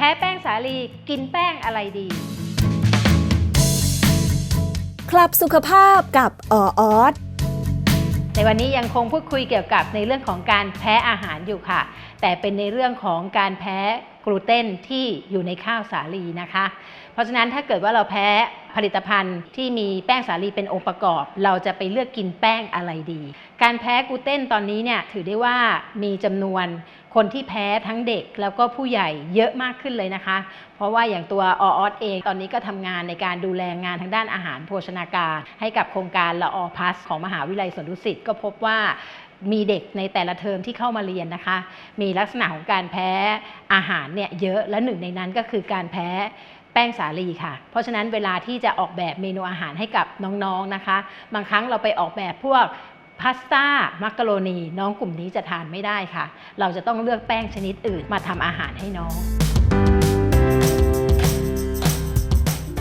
พ้แป้งสาลีกินแป้งอะไรดี คลับสุขภาพกับอออสในวันนี้ยังคงพูดคุยเกี่ยวกับในเรื่องของการแพ้อาหารอยู่ค่ะ แต่เป็นในเรื่องของการแพ้กลูเตนที่อยู่ในข้าวสาลีนะคะ เพราะฉะนั้นถ้าเกิดว่าเราแพ้ผลิตภัณฑ์ที่มีแป้งสาลีเป็นองค์ประกอบ เราจะไปเลือกกินแป้งอะไรดี การแพ้กลูเตนตอนนี้เนี่ยถือได้ว่ามีจำนวน คนที่แพ้ทั้งเด็กแล้วก็ผู้ใหญ่เยอะมากขึ้นเลยนะคะ เพราะว่าอย่างตัวออสเองตอนนี้ก็ทำงานในการดูแลงานทางด้านอาหารโภชนาการ ให้กับโครงการละออพัสของมหาวิทยาลัยสวนดุสิตก็พบว่ามีเด็กในแต่ละเทอมที่เข้ามาเรียนนะคะ มีลักษณะของการแพ้อาหารเนี่ยเยอะและหนึ่งในนั้นก็คือการแพ้แป้งสาลีค่ะ เพราะฉะนั้นเวลาที่จะออกแบบเมนูอาหารให้กับน้องๆนะคะ บางครั้งเราไปออกแบบพวก พาสต้ามักกะโรนีน้องกลุ่มนี้จะทานไม่ได้ค่ะ เราจะต้องเลือกแป้งชนิดอื่นมาทำอาหารให้น้อง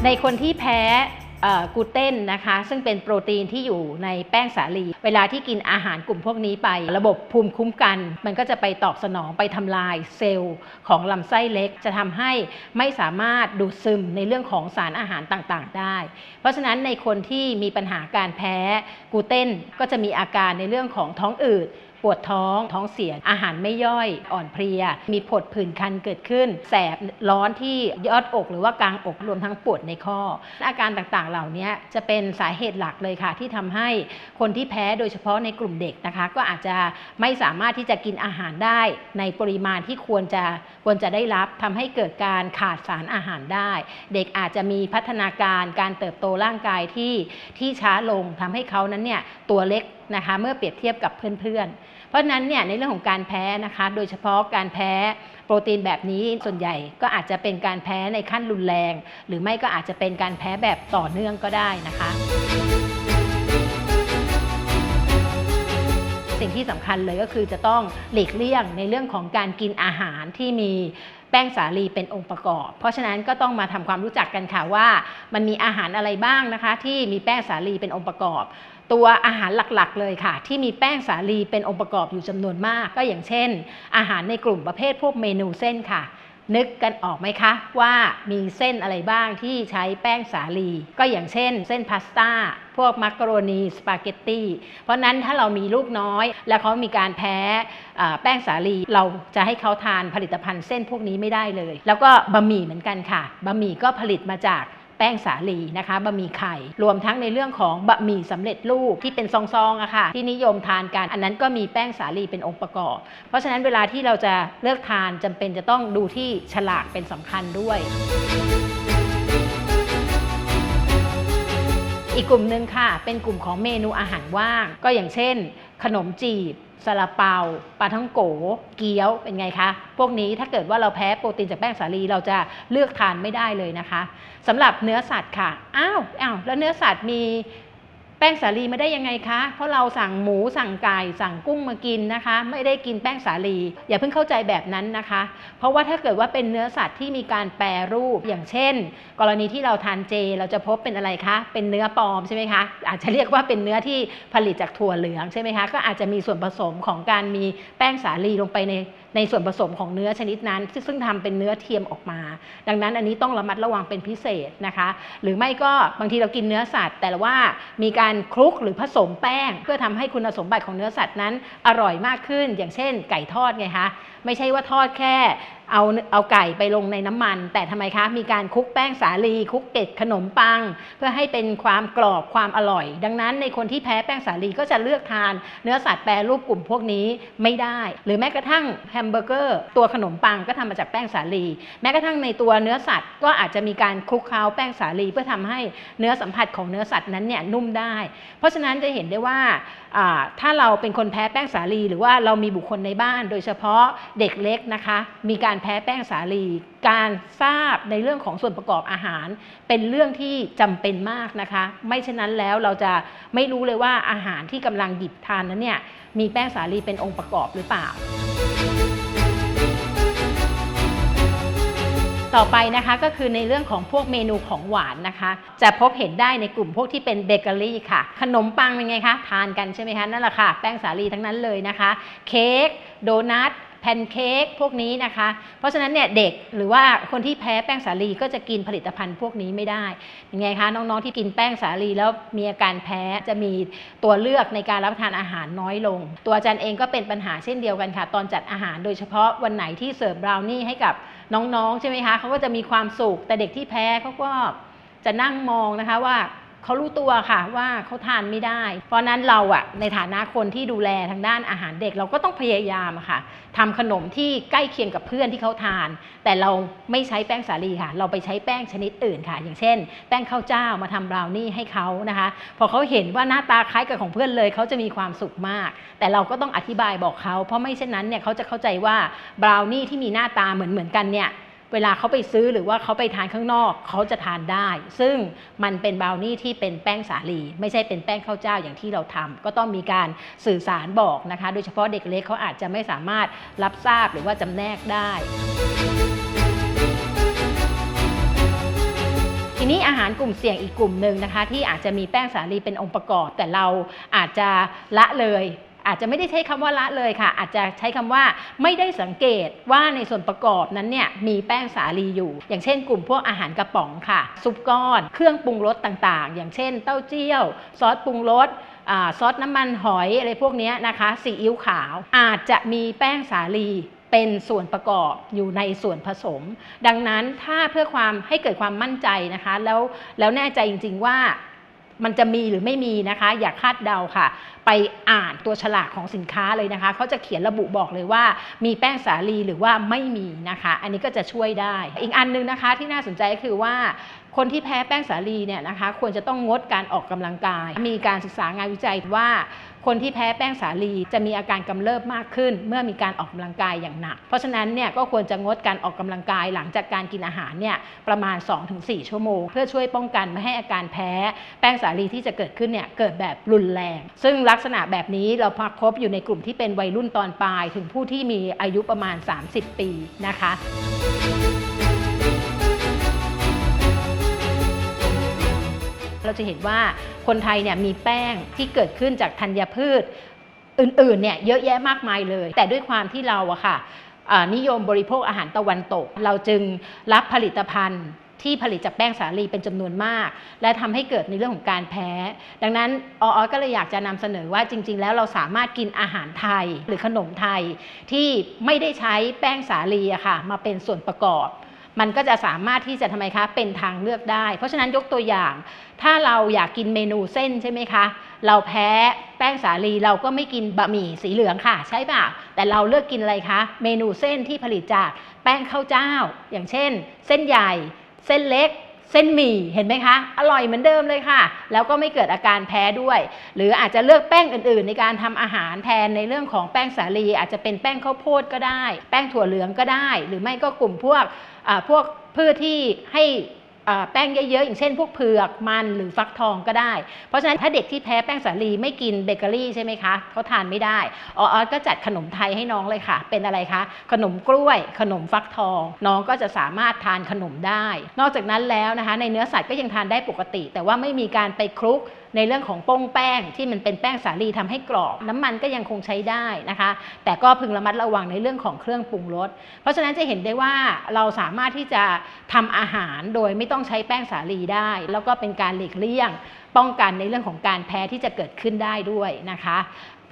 ในคนที่แพ้ กูเตนนะคะ ซึ่งเป็นโปรตีนที่อยู่ในแป้งสาลี เวลาที่กินอาหารกลุ่มพวกนี้ไป ระบบภูมิคุ้มกัน มันก็จะไปตอบสนองไปทำลายเซลล์ของลำไส้เล็ก จะทำให้ไม่สามารถดูดซึมในเรื่องของสารอาหารต่างๆ ได้ เพราะฉะนั้นในคนที่มีปัญหาการแพ้กูเตนก็จะมีอาการในเรื่องของท้องอืด ปวดท้องท้องเสีย อาหารไม่ย่อยอ่อนเพลีย มีผดผื่นคันเกิดขึ้น แสบร้อนที่ยอดอกหรือว่ากลางอกรวมทั้งปวดในข้อ อาการต่างๆเหล่านี้จะเป็นสาเหตุหลักเลยค่ะ ที่ทำให้คนที่แพ้โดยเฉพาะในกลุ่มเด็กนะคะ ก็อาจจะไม่สามารถที่จะกินอาหารได้ในปริมาณที่ควรจะควรจะได้รับทำให้เกิดการขาดสารอาหารได้ เด็กอาจจะมีพัฒนาการการเติบโตร่างกายที่ที่ช้าลงทำให้เขานั้นเนี่ยตัวเล็ก นะคะเมื่อเปรียบเทียบกับเพื่อนๆ เพราะฉะนั้นเนี่ยในเรื่องของการแพ้นะคะโดยเฉพาะการแพ้โปรตีนแบบนี้ส่วนใหญ่ก็อาจจะเป็นการแพ้ในขั้นรุนแรง หรือไม่ก็อาจจะเป็นการแพ้แบบต่อเนื่องก็ได้นะคะ สิ่งที่สำคัญเลยก็คือจะต้องหลีกเลี่ยงในเรื่องของการกินอาหารที่มีแป้งสาลีเป็นองค์ประกอบ เพราะฉะนั้นก็ต้องมาทำความรู้จักกันค่ะว่า มันมีอาหารอะไรบ้างนะคะ ที่มีแป้งสาลีเป็นองค์ประกอบ ตัวอาหารหลักๆ เลยค่ะ ที่มีแป้งสาลีเป็นองค์ประกอบอยู่จำนวนมาก ก็อย่างเช่น อาหารในกลุ่มประเภทพวกเมนูเส้นค่ะ นึกกันออกไหมคะ ว่ามีเส้นอะไรบ้างที่ใช้แป้งสาลี ก็อย่างเช่น เส้นพาสต้าพวกมักกะโรนีสปาเกตตี้เพราะนั้นถ้าเรามีลูกน้อย แล้วเขามีการแพ้แป้งสาลี เราจะให้เขาทานผลิตภัณฑ์เส้นพวกนี้ไม่ได้เลย แล้วก็บะหมี่เหมือนกันค่ะบะหมี่ก็ผลิตมาจาก แป้งสาลีนะคะบะหมี่ไข่ รวมทั้งในเรื่องของบะหมี่สำเร็จรูปที่เป็นซองๆอะค่ะที่นิยมทานกัน อันนั้นก็มีแป้งสาลีเป็นองค์ประกอบ เพราะฉะนั้นเวลาที่เราจะเลือกทานจำเป็นจะต้องดูที่ฉลากเป็นสำคัญด้วยอีกกลุ่มหนึ่งค่ะ เป็นกลุ่มของเมนูอาหารว่าง ก็อย่างเช่น ขนมจีบ ซาลาเปาปลาท่องโกเกี๊ยวเป็นไงคะพวกนี้ถ้าเกิดว่าเราแพ้โปรตีนจากแป้งสาลีเราจะเลือกทานไม่ได้เลยนะคะสำหรับเนื้อสัตว์ค่ะอ้าวอ้าวแล้วเนื้อสัตว์มี แป้งสาลีมาได้ยังไงคะ เพราะเราสั่งหมูสั่งไก่สั่งกุ้งมากินนะคะ ไม่ได้กินแป้งสาลี อย่าเพิ่งเข้าใจแบบนั้นนะคะ เพราะว่าถ้าเกิดว่าเป็นเนื้อสัตว์ที่มีการแปรรูปอย่างเช่น กรณีที่เราทานเจเราจะพบเป็นอะไรคะ เป็นเนื้อปลอมใช่ไหมคะ อาจจะเรียกว่าเป็นเนื้อที่ผลิตจากถั่วเหลืองใช่ไหมคะ ก็อาจจะมีส่วนผสมของการมีแป้งสาลีลงไปในในส่วนผสมของเนื้อชนิดนั้น ซึ่งซึ่งทำเป็นเนื้อเทียมออกมา ดังนั้นอันนี้ต้องระมัดระวังเป็นพิเศษนะคะ หรือไม่ก็บางทีเรากินเนื้อสัตว์ แต่ว่ามีการคลุกหรือผสมแป้ง เพื่อทำให้คุณสมบัติของเนื้อสัตว์นั้นอร่อยมากขึ้น อย่างเช่น ไก่ทอดไงคะ ไม่ใช่ว่าทอดแค่เอาเอาไก่ไปลงในน้ำมัน แต่ทำไมคะ มีการคลุกแป้งสาลีคลุกเกล็ดขนมปัง เพื่อให้เป็นความกรอบความอร่อย ดังนั้นในคนที่แพ้แป้งสาลีก็จะเลือกทาน เนื้อสัตว์แปรรูปกลุ่มพวกนี้ไม่ได้ หรือแม้กระทั่งแฮมเบอร์เกอร์ตัวขนมปังก็ทำมาจากแป้งสาลี แม้กระทั่งในตัวเนื้อสัตว์ก็อาจจะมีการคลุกเคล้าแป้งสาลี เพื่อทำให้เนื้อสัมผัสของเนื้อสัตว์นั้นเนี่ยนุ่มได้ เพราะฉะนั้นจะเห็นได้ว่าอ่าถ้าเราเป็นคนแพ้แป้งสาลี หรือว่าเรามีบุคคลในบ้าน โดยเฉพาะเด็กเล็กนะคะมีการแพ้แป้งสาลี การทราบในเรื่องของส่วนประกอบอาหาร เป็นเรื่องที่จำเป็นมากนะคะ ไม่เช่นนั้นแล้วเราจะไม่รู้เลยว่าอาหารที่กำลังหยิบทานนั้นเนี่ยมีแป้งสาลีเป็นองค์ประกอบหรือเปล่า ต่อไปนะคะก็คือในเรื่องของพวกเมนูของหวานนะคะ จะพบเห็นได้ในกลุ่มพวกที่เป็นเบเกอรี่ค่ะ ขนมปังเป็นไงคะ ทานกันใช่ไหมคะ นั่นแหละค่ะ แป้งสาลีทั้งนั้นเลยนะคะ เค้กโดนัท แพนเค้กพวกนี้นะคะ เพราะฉะนั้นเนี่ยเด็กหรือว่าคนที่แพ้แป้งสาลีก็จะกินผลิตภัณฑ์พวกนี้ไม่ได้ยังไงคะน้องๆที่กินแป้งสาลีแล้วมีอาการแพ้จะมีตัวเลือกในการรับประทานอาหารน้อยลง ตัวอาจารย์เองก็เป็นปัญหาเช่นเดียวกันค่ะ ตอนจัดอาหารโดยเฉพาะวันไหนที่เสิร์ฟบราวนี่ให้กับน้องๆใช่ไหมคะเขาก็จะมีความสุขแต่เด็กที่แพ้เขาก็จะนั่งมองนะคะว่า เขารู้ตัวค่ะว่าเขาทานไม่ได้ เพราะนั้นเราอะในฐานะคนที่ดูแลทางด้านอาหารเด็กเราก็ต้องพยายามอะค่ะทำขนมที่ใกล้เคียงกับเพื่อนที่เขาทาน แต่เราไม่ใช้แป้งสาลีค่ะ เราไปใช้แป้งชนิดอื่นค่ะ อย่างเช่น แป้งข้าวเจ้ามาทำบราวนี่ให้เขานะคะ พอเขาเห็นว่าหน้าตาคล้ายกับของเพื่อนเลยเขาจะมีความสุขมาก แต่เราก็ต้องอธิบายบอกเขาเพราะไม่เช่นนั้นเนี่ยเขาจะเข้าใจว่าบราวนี่ที่มีหน้าตาเหมือนเหมือนกันเนี่ย เวลาเขาไปซื้อหรือว่าเขาไปทานข้างนอกเขาจะทานได้ ซึ่งมันเป็นบราวนี่ที่เป็นแป้งสาลี ไม่ใช่เป็นแป้งข้าวเจ้าอย่างที่เราทำก็ต้องมีการสื่อสารบอกนะคะ โดยเฉพาะเด็กเล็กเขาอาจจะไม่สามารถรับทราบหรือว่าจำแนกได้ทีนี้อาหารกลุ่มเสี่ยงอีกกลุ่มหนึ่งนะคะ ที่อาจจะมีแป้งสาลีเป็นองค์ประกอบ แต่เราอาจจะละเลย อาจจะไม่ได้ใช้คำว่าละเลยค่ะ อาจจะใช้คำว่าไม่ได้สังเกตว่าในส่วนประกอบนั้นเนี่ยมีแป้งสาลีอยู่ อย่างเช่น กลุ่มพวกอาหารกระป๋องค่ะ ซุปก้อน เครื่องปรุงรสต่างๆ อย่างเช่น เต้าเจี้ยว ซอสปรุงรสซอสน้ำมันหอยอะไรพวกนี้นะคะซีอิ๊วขาวอาจจะมีแป้งสาลีเป็นส่วนประกอบอยู่ในส่วนผสม ดังนั้นถ้าเพื่อความให้เกิดความมั่นใจนะคะ แล้วแล้วแน่ใจจริง ๆ ว่า มันจะมีหรือไม่มีนะคะ อย่าคาดเดาค่ะ ไปอ่านตัวฉลากของสินค้าเลยนะคะเขาจะเขียนระบุบอกเลยว่า มีแป้งสาลีหรือว่าไม่มีนะคะ อันนี้ก็จะช่วยได้ อีกอันหนึงนะคะที่น่าสนใจก็คือว่าคนที่แพ้แป้งสาลีเนี่ยนะคะควรจะต้องงดการออกกำลังกาย มีการศึกษางานวิจัยว่า คนที่แพ้แป้งสาลีจะมีอาการกำเริบมากขึ้น เมื่อมีการออกกำลังกายอย่างหนัก เพราะฉะนั้นเนี่ยก็ควรจะงดการออกกำลังกายหลังจากการกินอาหารเนี่ยประมาณ 2-4 ชั่วโมง เพื่อช่วยป้องกันไม่ให้อาการแพ้แป้งสาลีที่จะเกิดขึ้นเนี่ยเกิดแบบรุนแรง ซึ่งลักษณะแบบนี้เราพบพบอยู่ในกลุ่มที่เป็นวัยรุ่นตอนปลาย ถึงผู้ที่มีอายุประมาณ 30 ปีนะคะ เราจะเห็นว่าคนไทยเนี่ยมีแป้งที่เกิดขึ้นจากธัญพืชอื่นๆเนี่ยเยอะแยะมากมายเลย แต่ด้วยความที่เราอะค่ะนิยมบริโภคอาหารตะวันตก เราจึงรับผลิตภัณฑ์ที่ผลิตจากแป้งสาลีเป็นจำนวนมาก และทำให้เกิดในเรื่องของการแพ้ ดังนั้นออก็เลยอยากจะนำเสนอว่าจริง ๆ แล้วเราสามารถกินอาหารไทยหรือขนมไทยที่ไม่ได้ใช้แป้งสาลีอะค่ะมาเป็นส่วนประกอบ มันก็จะสามารถที่จะทำไมคะเป็นทางเลือกได้ เพราะฉะนั้นยกตัวอย่าง ถ้าเราอยากกินเมนูเส้นใช่ไหมคะ เราแพ้แป้งสาลีเราก็ไม่กินบะหมี่สีเหลืองค่ะ ใช่ป่ะแต่เราเลือกกินอะไรคะ เมนูเส้นที่ผลิตจากแป้งข้าวเจ้า อย่างเช่น เส้นใหญ่ เส้นเล็ก เส้นหมี่เห็นไหมคะ อร่อยเหมือนเดิมเลยค่ะ แล้วก็ไม่เกิดอาการแพ้ด้วย หรืออาจจะเลือกแป้งอื่น ๆ ในการทำอาหารแทนในเรื่องของแป้งสาลี อาจจะเป็นแป้งข้าวโพดก็ได้ แป้งถั่วเหลืองก็ได้ หรือไม่ก็กลุ่มพวกอ่าพวกพืชที่ให้ แป้งเยอะๆ อย่างเช่นพวกเผือกมันหรือฟักทองก็ได้ เพราะฉะนั้นถ้าเด็กที่แพ้แป้งสาลีไม่กินเบเกอรี่ใช่ไหมคะเขาทานไม่ได้ออสก็จัดขนมไทยให้น้องเลยค่ะ เป็นอะไรคะ ขนมกล้วย ขนมฟักทอง น้องก็จะสามารถทานขนมได้ นอกจากนั้นแล้วนะคะ ในเนื้อสัตว์ก็ยังทานได้ปกติ แต่ว่าไม่มีการไปคลุกในเรื่องของโป้งแป้งที่มันเป็นแป้งสาลีทำให้กรอบ น้ำมันก็ยังคงใช้ได้นะคะ แต่ก็พึงระมัดระวังในเรื่องของเครื่องปรุงรสเพราะฉะนั้นจะเห็นได้ว่าเราสามารถที่จะทำอาหารโดยไม่ต้องใช้แป้งสาลีได้ แล้วก็เป็นการหลีกเลี่ยง ป้องกันในเรื่องของการแพ้ที่จะเกิดขึ้นได้ด้วยนะคะ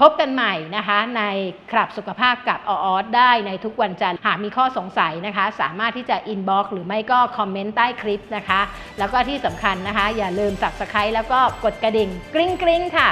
พบกันใหม่นะคะในคลับสุขภาพกับออสได้ในทุกวันจันทร์หากมีข้อสงสัยนะคะ สามารถที่จะอินบ็อกซ์หรือไม่ก็คอมเมนต์ใต้คลิปนะคะ แล้วก็ที่สำคัญนะคะ อย่าลืมสับสไครต์แล้วก็กดกระดิ่งกริ๊งกริ๊งค่ะ